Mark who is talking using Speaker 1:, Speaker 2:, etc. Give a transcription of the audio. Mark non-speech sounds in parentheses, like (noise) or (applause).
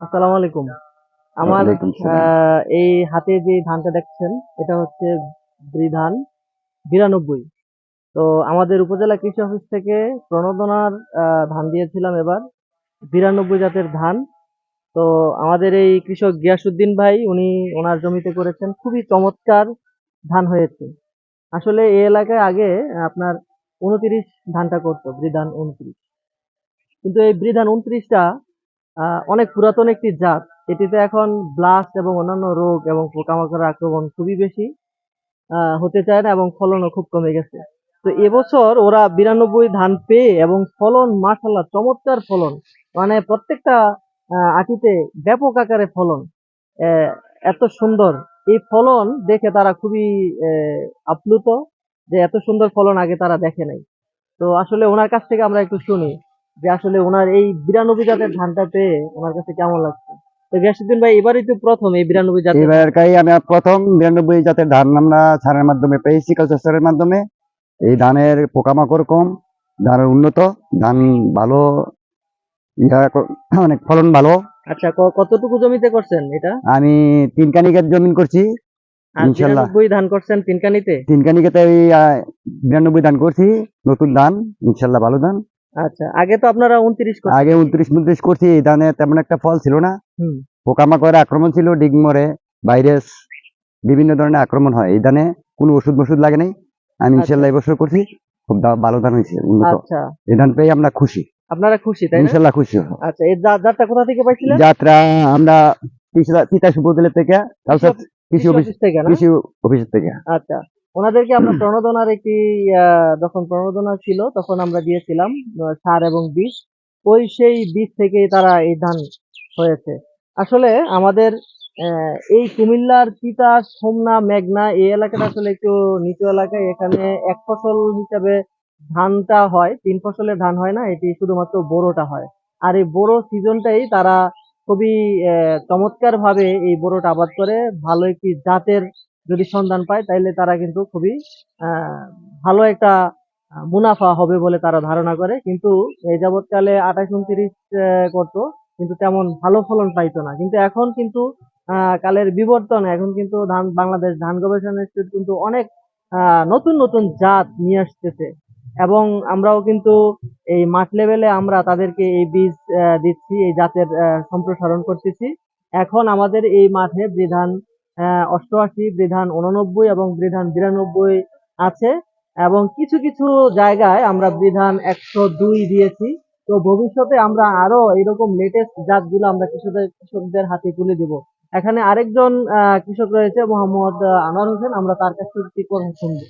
Speaker 1: আসসালামু আলাইকুম। আমার এই হাতে যে ধানটা দেখছেন এটা হচ্ছে ধান বিরানব্বই। তো আমাদের উপজেলা কৃষি অফিস থেকে প্রণোদনার ধান দিয়েছিলাম এবার বিরানব্বই জাতের ধান। তো আমাদের এই কৃষক গিয়াসুদ্দিন ভাই উনি ওনার জমিতে করেছেন খুবই চমৎকার ধান হয়েছে। আসলে এই এলাকায় আগে আপনার উনত্রিশ ধানটা করতো বৃধান উনত্রিশ। কিন্তু এই বৃধান উনত্রিশটা অনেক পুরাতন একটি জাত। এটিতে এখন ব্লাস্ট এবং অন্যান্য রোগ এবং পোকামাকড়ের আক্রমণ খুবই বেশি হতে চায় না এবং ফলনও খুব কমে গেছে। তো এবছর ওরা বিরানব্বই ধান পেয়ে এবং ফলন মাশাল্লাহ চমৎকার ফলন। মানে প্রত্যেকটা আটিতে ব্যাপক আকারে ফলন। এত সুন্দর। এই ফলন দেখে তারা খুবই আপ্লুত যে এত সুন্দর ফলন আগে তারা দেখে নাই। তো আসলে ওনার কাছ থেকে আমরা একটু শুনি। যে আসলে ওনার এই বিরানব্বই জাতের ধানটা পেয়ে ওনার কাছে কেমন লাগছে? তো গিয়াসুদ্দিন ভাই এবারই তো প্রথম এই বিরানব্বই জাতের
Speaker 2: এবারকাই আমি প্রথম বিরানব্বই জাতের ধান আমরা সারের মাধ্যমে পেয়েছি কালচারের মাধ্যমে। এই ধানের পোকামাকড় কম ধানের উন্নত ধান ভালো (coughs) অনেক ফলন ভালো।
Speaker 1: আচ্ছা কতটুকু জমিতে করছেন এটা?
Speaker 2: আমি তিন কানিকের জমিন করছি
Speaker 1: আর
Speaker 2: ইনশাল্লাহ।
Speaker 1: ধান করছেন তিনকানিতে
Speaker 2: তিন কানিকেতে বিরানব্বই ধান করছি নতুন ধান ইনশাল্লাহ ভালো ধান।
Speaker 1: আচ্ছা আগে তো আপনারা উনত্রিশ
Speaker 2: আগে উনত্রিশ উনত্রিশ করছি এই ধানে তেমন একটা ফল ছিল না। পোকামাকড়ের আক্রমণ ছিল ডিগমরে ভাইরাস বিভিন্ন ধরনের আক্রমণ হয়। এই ধানে কোনো ওষুধ মষুধ লাগে নাই। আমি ইনশাল্লাহ এবছর করছি। খুব ভালো ধান হয়েছে উন্নত।
Speaker 1: আচ্ছা।
Speaker 2: এই ধান পেয়ে আমরা খুশি।
Speaker 1: আপনারা খুশি তাই
Speaker 2: ইনশাল্লাহ খুশি
Speaker 1: আচ্ছা এই জাতটা কোথা থেকে পাইছিলেন?
Speaker 2: যাত্রা আমরা তিতাস উপজেলা থেকে কৃষি অফিস
Speaker 1: থেকে
Speaker 2: কৃষি অফিস থেকে।
Speaker 1: আচ্ছা। ওনাদেরকে আমরা প্রণোদনার একটি যখন প্রণোদনা ছিল, তখন আমরা দিয়েছিলাম সার এবং বীজ। ওই সেই বীজ থেকেই তারা এই ধান হয়েছে। আসলে আমাদের এই কুমিল্লার তিতাস হোমনা মেঘনা, এই এলাকাটা আসলে একটু নিচু এলাকায়। এখানে এক ফসল হিসাবে ধানটা হয়, তিন ফসলের ধান হয় না, এটি শুধুমাত্র বোরোটা হয়। আর এই বোরো সিজনটাই তারা খুবই চমৎকার ভাবে এই বোরোটা আবাদ করে, ভালো একটি জাতের যদি সন্ধান পায়, তাইলে তারা কিন্তু খুবই ভালো একটা মুনাফা হবে বলে তারা ধারণা করে। কিন্তু এই যাবৎকালে আঠাশ উনত্রিশ করতো, কিন্তু তেমন ভালো ফলন পাইতো না। কিন্তু এখন কিন্তু কালের বিবর্তন, এখন কিন্তু ধান, বাংলাদেশ ধান গবেষণা ইনস্টিটিউট কিন্তু অনেক নতুন নতুন জাত নিয়ে আসতেছে। এবং আমরাও কিন্তু এই মাঠ লেভেলে আমরা তাদেরকে এই বীজ দিচ্ছি, এই জাতের সম্প্রসারণ করতেছি। এখন আমাদের এই মাঠে বিধান অষ্টআশি, বিধান উননব্বই এবং বিধান বিরানব্বই আছে এবং কিছু কিছু জায়গায় আমরা বিধান একশো দুই দিয়েছি। তো ভবিষ্যতে আমরা আরও এরকম লেটেস্ট জাতগুলো আমরা কৃষকদের কৃষকদের হাতে তুলে দেব। এখানে আরেকজন কৃষক রয়েছে, মোহাম্মদ আনোয়ার হোসেন। আমরা তার কাছ থেকে শুনব।